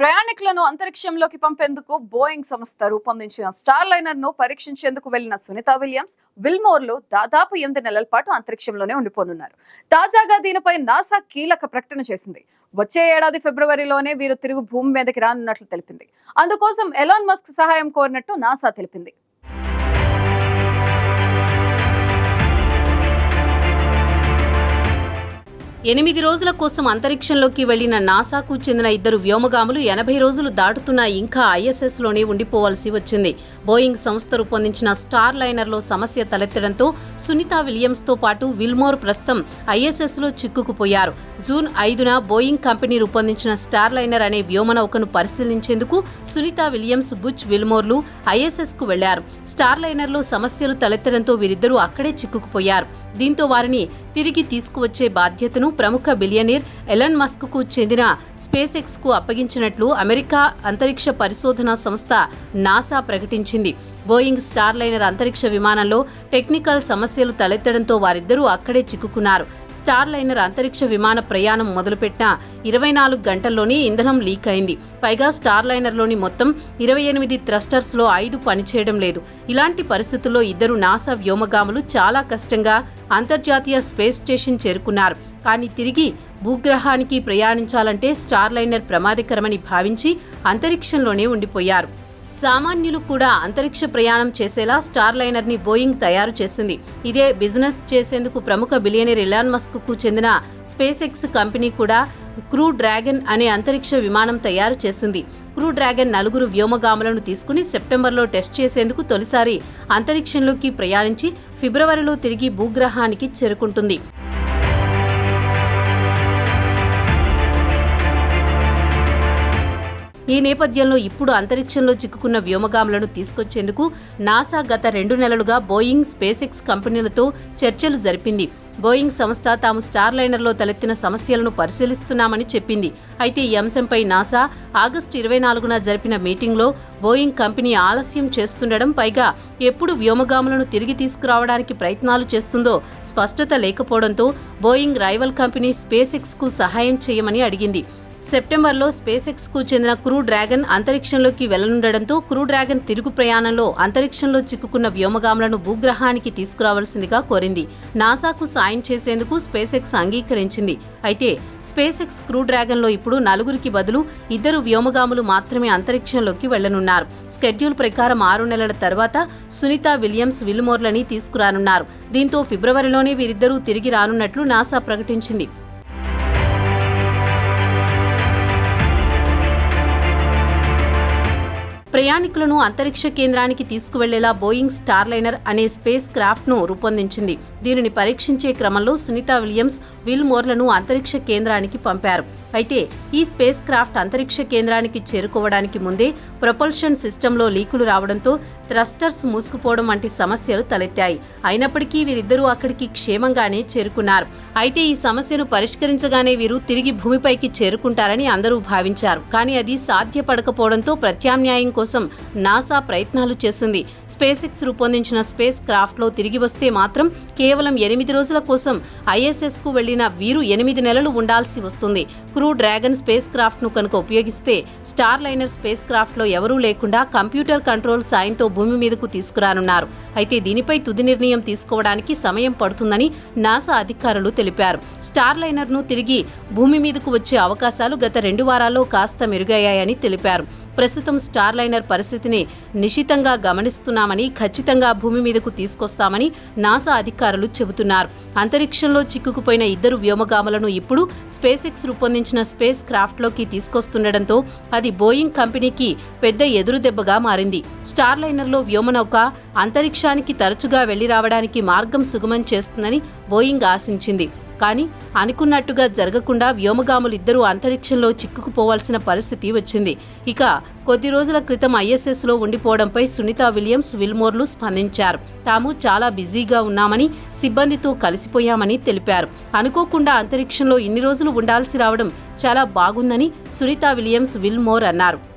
ప్రయాణికులను అంతరిక్షంలోకి పంపేందుకు బోయింగ్ సంస్థ రూపొందించిన స్టార్ లైనర్ను పరీక్షించేందుకు వెళ్ళిన సునీత విలియమ్స్ విల్మోర్లో దాదాపు ఎనిమిది నెలల పాటు అంతరిక్షంలోనే ఉండిపోనున్నారు. తాజాగా దీనిపై నాసా కీలక ప్రకటన చేసింది. వచ్చే ఏడాది ఫిబ్రవరిలోనే వీరు తిరుగు భూమి మీదకి రానున్నట్లు తెలిపింది. అందుకోసం ఎలాన్ మస్క్ సహాయం కోరినట్టు నాసా తెలిపింది. ఎనిమిది రోజుల కోసం అంతరిక్షంలోకి వెళ్ళిన నాసాకు చెందిన ఇద్దరు వ్యోమగాములు ఎనభై రోజులు దాటుతున్నా ఇంకా ఐఎస్ఎస్లోనే ఉండిపోవాల్సి వచ్చింది. బోయింగ్ సంస్థ రూపొందించిన స్టార్ లైనర్లో సమస్య తలెత్తడంతో సునీత విలియమ్స్తో పాటు విల్మోర్ ప్రస్తుతం ఐఎస్ఎస్లో చిక్కుకుపోయారు. జూన్ ఐదున బోయింగ్ కంపెనీ రూపొందించిన స్టార్ లైనర్ అనే వ్యోమనౌకను పరిశీలించేందుకు సునీత విలియమ్స్ బుచ్ విల్మోర్లు ఐఎస్ఎస్కు వెళ్ళారు. స్టార్ లైనర్లో సమస్యలు తలెత్తడంతో వీరిద్దరూ అక్కడే చిక్కుకుపోయారు. దీంతో వారిని తిరిగి తీసుకువచ్చే బాధ్యతను ప్రముఖ బిలియనీర్ ఎలన్ మస్క్కు చెందిన స్పేస్ ఎక్స్కు అప్పగించినట్లు అమెరికా అంతరిక్ష పరిశోధనా సంస్థ నాసా ప్రకటించింది. బోయింగ్ స్టార్ లైనర్ అంతరిక్ష విమానంలో టెక్నికల్ సమస్యలు తలెత్తడంతో వారిద్దరూ అక్కడే చిక్కుకున్నారు. స్టార్ లైనర్ అంతరిక్ష విమాన ప్రయాణం మొదలుపెట్టిన ఇరవై నాలుగు గంటల్లోనే ఇంధనం లీక్ అయింది. పైగా స్టార్ లైనర్లోని మొత్తం ఇరవై ఎనిమిది థ్రస్టర్స్లో ఐదు పనిచేయడం లేదు. ఇలాంటి పరిస్థితుల్లో ఇద్దరు నాసా వ్యోమగాములు చాలా కష్టంగా అంతర్జాతీయ స్పేస్ స్టేషన్ చేరుకున్నారు. కానీ తిరిగి భూగ్రహానికి ప్రయాణించాలంటే స్టార్ లైనర్ ప్రమాదకరమని భావించి అంతరిక్షంలోనే ఉండిపోయారు. సామాన్యులు కూడా అంతరిక్ష ప్రయాణం చేసేలా స్టార్ లైనర్ని బోయింగ్ తయారు చేసింది. ఇదే బిజినెస్ చేసేందుకు ప్రముఖ బిలియనీర్ ఇలాన్ మస్క్కు చెందిన స్పేస్ ఎక్స్ కంపెనీ కూడా క్రూ డ్రాగన్ అనే అంతరిక్ష విమానం తయారు చేసింది. క్రూ డ్రాగన్ నలుగురు వ్యోమగాములను తీసుకుని సెప్టెంబర్లో టెస్ట్ చేసేందుకు తొలిసారి అంతరిక్షంలోకి ప్రయాణించి ఫిబ్రవరిలో తిరిగి భూగ్రహానికి చేరుకుంటుంది. ఈ నేపథ్యంలో ఇప్పుడు అంతరిక్షంలో చిక్కుకున్న వ్యోమగాములను తీసుకొచ్చేందుకు నాసా గత రెండు నెలలుగా బోయింగ్ స్పేసెక్స్ కంపెనీలతో చర్చలు జరిపింది. బోయింగ్ సంస్థ తాము స్టార్ లైనర్లో తలెత్తిన సమస్యలను పరిశీలిస్తున్నామని చెప్పింది. అయితే ఈ అంశంపై నాసా ఆగస్టు ఇరవై నాలుగున జరిపిన మీటింగ్లో బోయింగ్ కంపెనీ ఆలస్యం చేస్తుండడం పైగా ఎప్పుడు వ్యోమగాములను తిరిగి తీసుకురావడానికి ప్రయత్నాలు చేస్తుందో స్పష్టత లేకపోవడంతో బోయింగ్ రైవల్ కంపెనీ స్పేస్ సహాయం చేయమని అడిగింది. సెప్టెంబర్లో స్పేస్ చెందిన క్రూ డ్రాగన్ అంతరిక్షంలోకి వెళ్ళనుండటంతో క్రూ డ్రాగన్ తిరుగు ప్రయాణంలో అంతరిక్షంలో చిక్కుకున్న వ్యోమగాములను భూగ్రహానికి తీసుకురావాల్సిందిగా కోరింది. నాసాకు సాయం చేసేందుకు స్పేస్ ఎక్స్ అంగీకరించింది. అయితే స్పేస్ ఎక్స్ క్రూ డ్రాగన్లో ఇప్పుడు నలుగురికి బదులు ఇద్దరు వ్యోమగాములు మాత్రమే అంతరిక్షంలోకి వెళ్ళనున్నారు స్కెడ్యూల్ ప్రకారం ఆరు నెలల తర్వాత సునీత విలియమ్స్ విల్మోర్లని తీసుకురానున్నారు. దీంతో ఫిబ్రవరిలోనే వీరిద్దరూ తిరిగి రానున్నట్లు నాసా ప్రకటించింది. ప్రయాణికులను అంతరిక్ష కేంద్రానికి తీసుకువెళ్ళేలా బోయింగ్ స్టార్ లైనర్ అనే స్పేస్ క్రాఫ్ట్ను రూపొందించింది. దీనిని పరీక్షించే క్రమంలో సునీత విలియమ్స్ విల్ మోర్లను అంతరిక్ష కేంద్రానికి పంపారు. అయితే ఈ స్పేస్ క్రాఫ్ట్ అంతరిక్ష కేంద్రానికి చేరుకోవడానికి ముందే ప్రొపల్షన్ సిస్టంలో లీకులు రావడంతో థ్రస్టర్స్ మూసుకుపోవడం వంటి సమస్యలు తలెత్తాయి. అయినప్పటికీ వీరిద్దరూ అక్కడికి క్షేమంగానే చేరుకున్నారు. అయితే ఈ సమస్యను పరిష్కరించగానే వీరు తిరిగి భూమిపైకి చేరుకుంటారని అందరూ భావించారు. కానీ అది సాధ్యపడకపోవడంతో ప్రత్యామ్నాయం కోసం నాసా ప్రయత్నాలు చేసింది. స్పేస్ ఎక్స్ రూపొందించిన స్పేస్ క్రాఫ్ట్లో తిరిగి వస్తే మాత్రం కేవలం ఎనిమిది రోజుల కోసం ఐఎస్ఎస్కు వెళ్ళిన వీరు ఎనిమిది నెలలు ఉండాల్సి వస్తుంది. క్రూ డ్రాగన్ స్పేస్ క్రాఫ్ట్ను కనుక ఉపయోగిస్తే స్టార్ లైనర్ స్పేస్ క్రాఫ్ట్లో ఎవరూ లేకుండా కంప్యూటర్ కంట్రోల్ సాయంతో భూమి మీదకు తీసుకురానున్నారు. అయితే దీనిపై తుది నిర్ణయం తీసుకోవడానికి సమయం పడుతుందని నాసా అధికారులు తెలిపారు. స్టార్ లైనర్ను తిరిగి భూమి మీదకు వచ్చే అవకాశాలు గత రెండు వారాల్లో కాస్త మెరుగయ్యాయని తెలిపారు. ప్రస్తుతం స్టార్ లైనర్ పరిస్థితిని నిశితంగా గమనిస్తున్నామని ఖచ్చితంగా భూమి మీదకు తీసుకొస్తామని నాసా అధికారులు చెబుతున్నారు. అంతరిక్షంలో చిక్కుకుపోయిన ఇద్దరు వ్యోమగాములను ఇప్పుడు స్పేస్ ఎక్స్ రూపొందించిన స్పేస్ క్రాఫ్ట్లోకి తీసుకొస్తుండటంతో అది బోయింగ్ కంపెనీకి పెద్ద ఎదురుదెబ్బగా మారింది. స్టార్ లైనర్లో వ్యోమనౌక అంతరిక్షానికి తరచుగా వెళ్ళి రావడానికి మార్గం సుగమం చేస్తుందని బోయింగ్ ఆశించింది. కానీ అనుకున్నట్టుగా జరగకుండా వ్యోమగాములిద్దరూ అంతరిక్షంలో చిక్కుకుపోవాల్సిన పరిస్థితి వచ్చింది. ఇక కొద్ది రోజుల క్రితం ఐఎస్ఎస్లో ఉండిపోవడంపై సునీత విలియమ్స్ విల్మోర్లు స్పందించారు. తాము చాలా బిజీగా ఉన్నామని సిబ్బందితో కలిసిపోయామని తెలిపారు. అనుకోకుండా అంతరిక్షంలో ఇన్ని రోజులు ఉండాల్సి రావడం చాలా బాగుందని సునీత విలియమ్స్ విల్మోర్ అన్నారు.